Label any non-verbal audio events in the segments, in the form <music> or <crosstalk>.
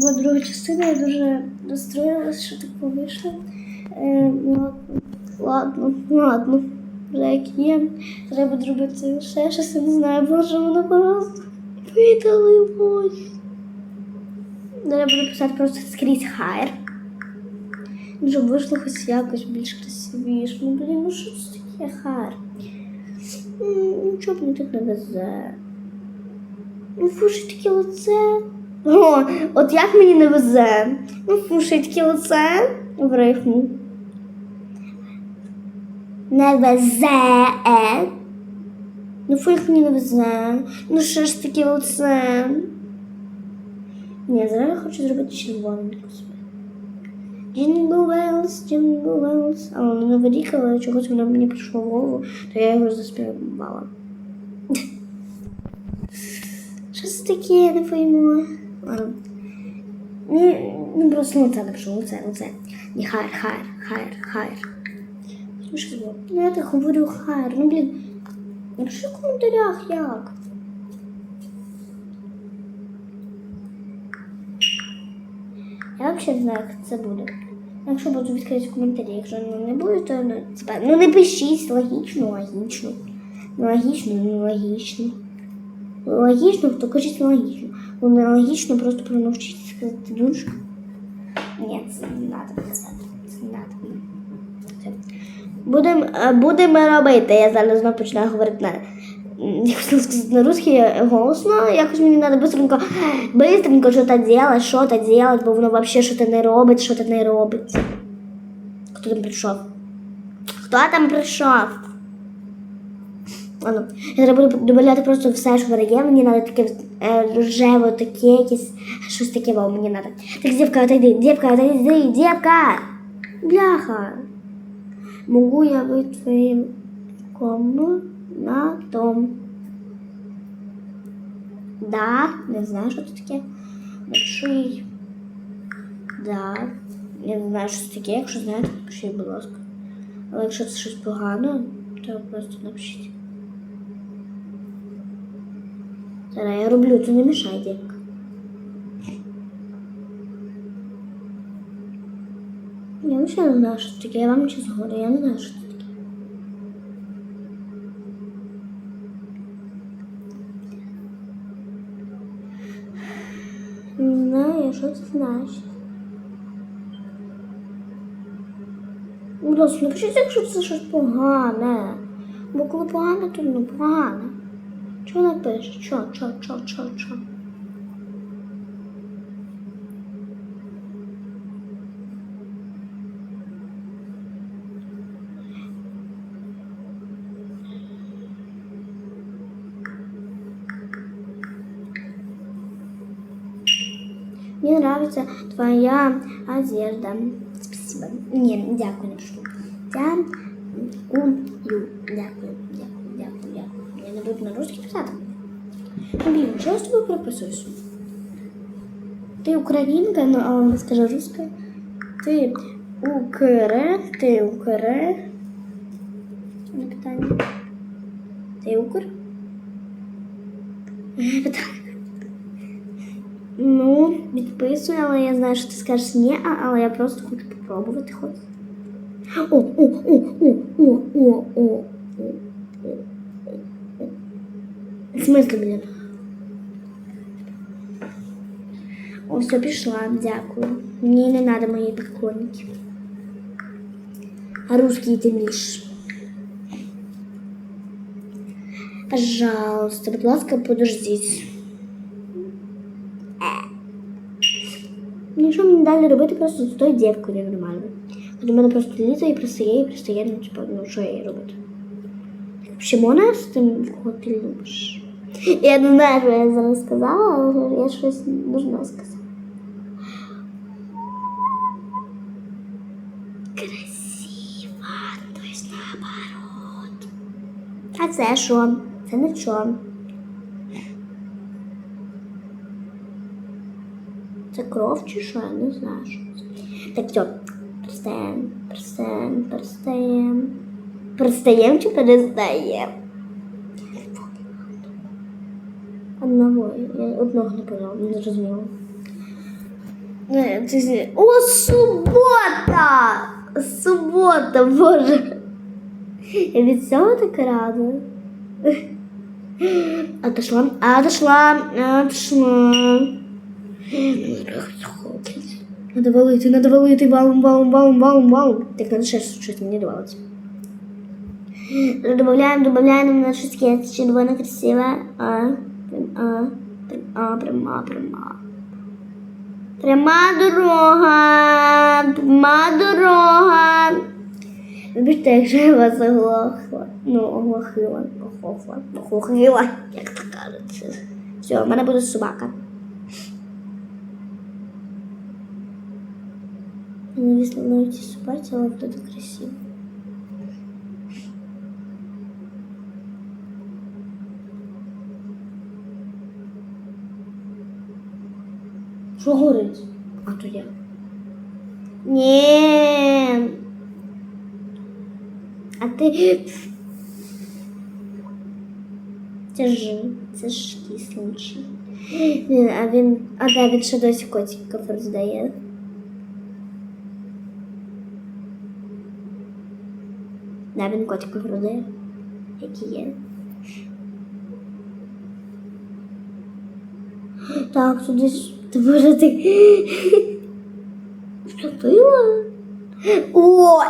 була друга частина, я дуже розстроїлася, що так вийшло. Е, ну, ладно, ладно. Вже як є. Треба зробити ще щось, я не знаю, боже, воно просто видалилось. Треба написати просто скрізь хайр. Ну, Щоб вийшло хоч якось більш красивіше. Ну, блін, ну що це таке хайр? Нічого мені тут не везе. Ну, фушить таке лице. О, от як мені не везе. Ну, таке лице в рифму. Не везе. Ну, фух мені не везе. Ну, що ж таке лице? Ні, зараз я хочу зробити червоненьку собі. Jingle bells, jingle bells. А воно новий рік, але чогось воно мені прийшло в голову, то я його заспівала. <laughs> Що це таке, я не пойму. Ну, ну просто лице напишу, лице, лице. Не хайр, хайр, хайр, хайр. Ну? Ну я так говорю хайр. Ну блін. Напиши в коментарях як. Я взагалі не знаю, як це буде. Якщо буду відкрити коментарі, якщо ну, не буде, то ну, типа, ну не пишіть, логічно, логічно. Ну, логічно, ну логічно. Логічно, то кажіть логічно. Не логічно, просто промовчіть сказати душка. Ні, це не треба писати. Це не треба. Все. Будемо е, робити. Я зараз знову починаю говорити на. Я хотіла сказати на русский голосно, якось мені треба быстренько, быстренько що-то делать, що-то делать, бо воно взагалі що-то не робить, що-то не робить. Хто там прийшов? Хто там прийшов? Я треба буду додати просто все, що вона є. Мені треба таке е, рожеве, таке якесь, щось таке вам мені треба. Так, дівка, отойди, дівка, отойди, дівка! Бляха! Могу я быть твоим комнатом? Да, не знаю, що це таке. Напиши. Да. Я не знаю, що це таке. Якщо знаєте, напишіть, будь ласка. Але якщо це щось погане, то просто напишіть. Зараз я роблю, то не мішай, дівка. Я взагалі не знаю, що це таке. Я вам чесно говорю, я не знаю, що це таке. Не знаю, що це значить. Будь ласка, напишіть, якщо це щось погане. Бо коли погане, то не погане. Чого напишеш? Чо, чо, чо, чо, чо? Мне нравится твоя одежда. Спасибо. Не, дякую. Дякую. Дякую, дякую, дякую, будут на русский писать. Блин, что я с тобой прописываюсь? Ты украинка, ну, а он скажи русская. Ты укре, ты укре. На питание. Ты укр? Ну, відписую, але я знаю, що ти скажеш ні, але я просто хочу попробувати хоч. О, о, о, о, о, о, о, о. В смысле, блін? О, все, пішла, дякую. Мені не треба мої прикольники. А русский ти міш. Пожалуйста, будь ласка, подождіть. Ну, що мені далі робити просто з тою дівкою нормально. До мене просто лізе і пристає, і пристає, ну, типу, ну, що їй робити? Ще можна з тим, кого ти любиш? Я не знаю, що я зараз сказала, але я щось нужно сказати. Красиво, то есть наоборот. А це що? Це нічого. Це кров чи що? Я не знаю, що це. Так, все. Перестаємо, перестаємо, перестаємо. Перестаємо чи перестаємо? Одного, я одного не поняла, не. Е, зні- О, субота! Субота, боже. Я від цього так рада. Отошла, отошла, отошла. Надо валити, надо валити валом, валом, валом, валом, валом. Так, надо ще щось мені добавити. Добавляем, добавляем на щось таке червоне красиве. А, а, прям, а, пряма, пряма. Пряма дорога, пряма дорога. Вибачте, якщо я вас оглохла. Ну, оглохила, оглохла, оглохила, як то кажеться. Все, в мене буде собака. Вісло ці собаці, але буде красиво. Що горить? А то я. Ні. А ти. Це ж, це ж кислинчий. Він, а він, а да, він ще досі котиків роздає. Да, він котиків роздає. Які є. Так, туди. Ти боже ти. Вступила? О!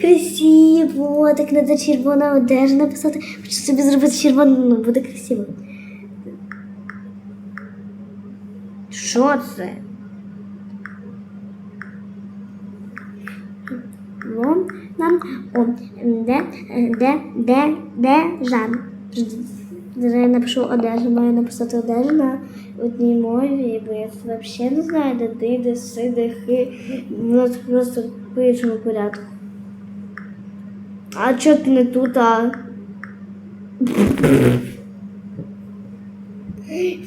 Красиво! Так надо червона одежа написати. Хочу собі зробити червону, ну буде красиво. Що це? Вон нам о, де, де, де, де Жан. Я напишу одежу, маю написати одежу на одній мові, бо я взагалі не знаю, де ти, де си, де хи. У нас просто по іншому порядку. А чого ти не тут, а?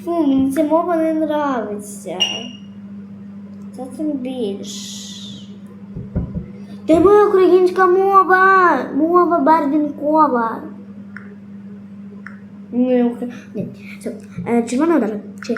Фу, мені ця мова не нравиться. Це тим більш. Де моя українська мова? Мова барвінкова. Не, Ні, все. Е, Червона одежа. Чи,